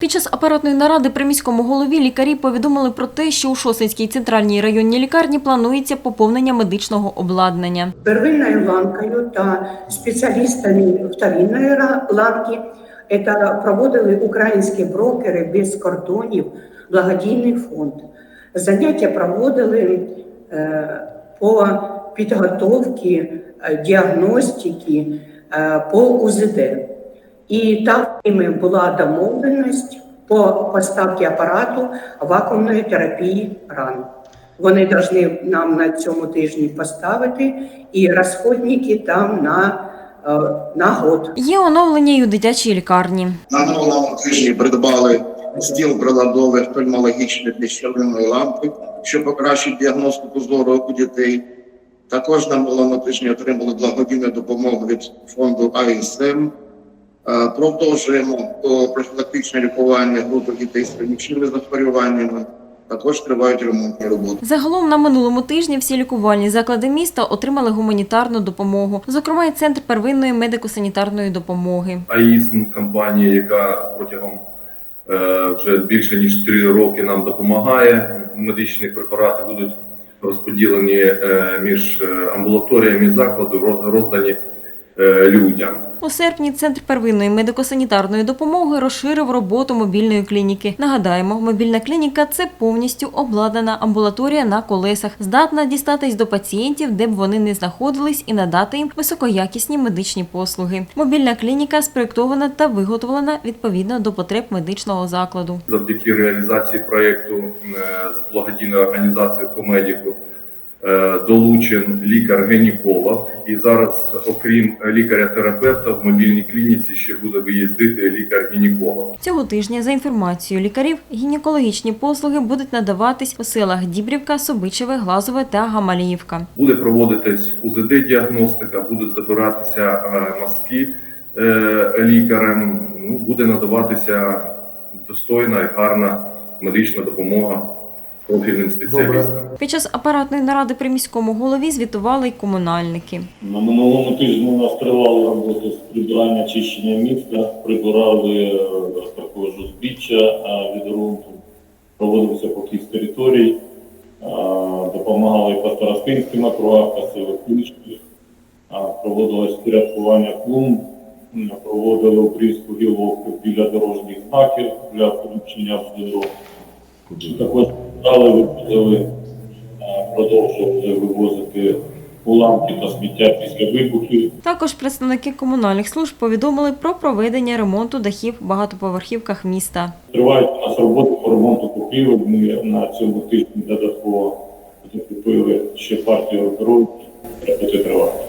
Під час апаратної наради при міському голові лікарі повідомили про те, що у Шосинській центральній районній лікарні планується поповнення медичного обладнання. первинною ланкою та спеціалістами вторинної ланки. Проводили українські брокери без кордонів, благодійний фонд. Заняття проводили е, по підготовці е, діагностики е, по УЗД. І там ними була домовленість по поставці апарату вакуумної терапії ран. Вони повинні нам на цьому тижні поставити і розходники там на, е, на год. Є оновлення й у дитячій лікарні. На минулому тижні придбали стіл приладових офтальмологічних ліщовинної лампи, що покращить діагностику зору у дітей. Також на минулому тижні отримали благодійну допомогу від фонду АІСМ. Е, Продовжуємо профілактичне лікування групи дітей з хронічними захворюваннями. Також тривають ремонтні роботи. Загалом на минулому тижні всі лікувальні заклади міста отримали гуманітарну допомогу, зокрема і центр первинної медико-санітарної допомоги. АІСМ компанія, яка протягом е, вже більше ніж 3 роки нам допомагає. Медичні препарати будуть розподілені е, між е, амбулаторіями закладу, роз- роздані е, людям. У серпні центр первинної медико-санітарної допомоги розширив роботу мобільної клініки. Нагадаємо, мобільна клініка це повністю обладнана амбулаторія на колесах, здатна дістатись до пацієнтів, де б вони не знаходились, і надати їм високоякісні медичні послуги. Мобільна клініка спроєктована та виготовлена відповідно до потреб медичного закладу. Завдяки реалізації проєкту е, з благодійною організацією Комедіку е, долучен лікар-гінеколог. І зараз, окрім лікаря-терапевта, в мобільній клініці ще буде виїздити лікар-гінеколог. Цього тижня, за інформацією лікарів, гінекологічні послуги будуть надаватись у селах Дібрівка, Собичеве, Глазове та Гамаліївка. Буде проводитись УЗД-діагностика, будуть забиратися е, мазки е, лікарем. Ну, буде надаватися достойна і гарна медична допомога профільним спеціалістам. Під час апаратної наради при міському голові звітували й комунальники. На минулому тижні у нас тривали роботи з прибирання очищення міста, прибирали е, також узбіччя е, від ґрунту, проводився покіс територій, допомагали по старостинським округах, косили кулички, проводилось порядкування клумб, проводили обрізку гілок біля дорожніх знаків для включення в дорогу. Також дали вивозили, е, продовжували вивозити уламки та сміття після вибухів. Також представники комунальних служб повідомили про проведення ремонту дахів в багатоповерхівках міста. Тривають у нас роботи по ремонту покрівель. Ми на цьому тижні додатково закупили ще партію рокерів. Роботи тривають.